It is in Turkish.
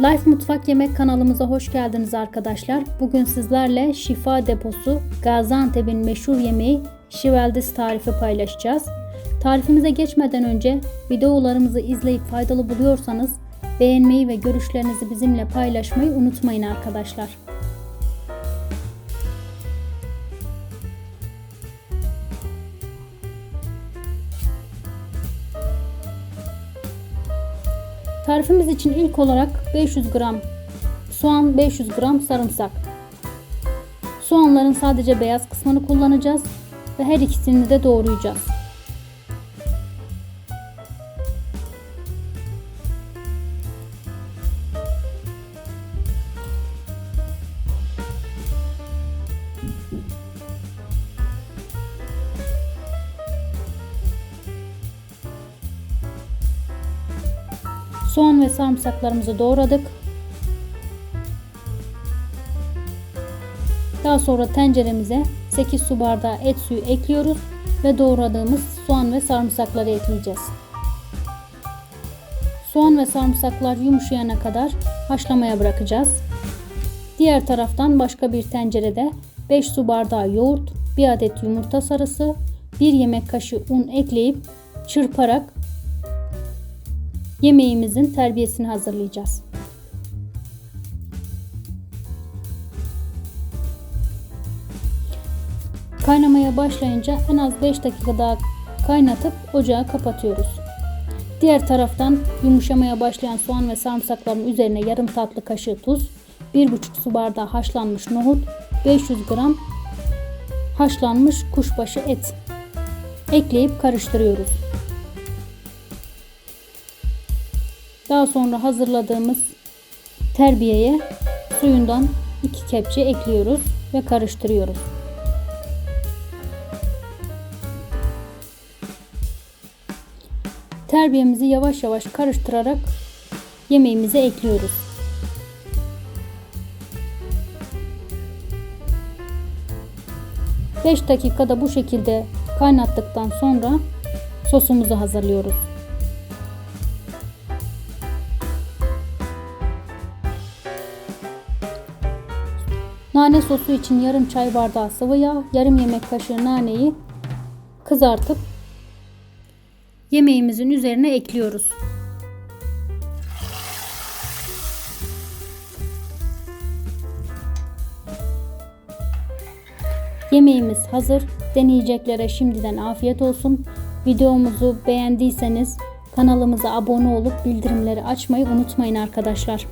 Life Mutfak Yemek kanalımıza hoş geldiniz arkadaşlar. Bugün sizlerle şifa deposu Gaziantep'in meşhur yemeği şiveldis tarifi paylaşacağız. Tarifimize geçmeden önce videolarımızı izleyip faydalı buluyorsanız beğenmeyi ve görüşlerinizi bizimle paylaşmayı unutmayın arkadaşlar. Tarifimiz için ilk olarak 500 gram soğan, 500 gram sarımsak. Soğanların sadece beyaz kısmını kullanacağız ve her ikisini de doğrayacağız. Soğan ve sarımsaklarımızı doğradık. Daha sonra tenceremize 8 su bardağı et suyu ekliyoruz ve doğradığımız soğan ve sarımsakları ekleyeceğiz. Soğan ve sarımsaklar yumuşayana kadar haşlamaya bırakacağız. Diğer taraftan başka bir tencerede 5 su bardağı yoğurt, 1 adet yumurta sarısı, 1 yemek kaşığı un ekleyip çırparak yemeğimizin terbiyesini hazırlayacağız. Kaynamaya başlayınca en az 5 dakika daha kaynatıp ocağı kapatıyoruz. Diğer taraftan yumuşamaya başlayan soğan ve sarımsakların üzerine yarım tatlı kaşığı tuz, 1,5 su bardağı haşlanmış nohut, 500 gram haşlanmış kuşbaşı et ekleyip karıştırıyoruz. Daha sonra hazırladığımız terbiyeye suyundan 2 kepçe ekliyoruz ve karıştırıyoruz. Terbiyemizi yavaş yavaş karıştırarak yemeğimize ekliyoruz. Beş dakikada bu şekilde kaynattıktan sonra sosumuzu hazırlıyoruz. Nane sosu için yarım çay bardağı sıvı yağ, yarım yemek kaşığı naneyi kızartıp yemeğimizin üzerine ekliyoruz. Yemeğimiz hazır. Deneyeceklere şimdiden afiyet olsun. Videomuzu beğendiyseniz kanalımıza abone olup bildirimleri açmayı unutmayın arkadaşlar.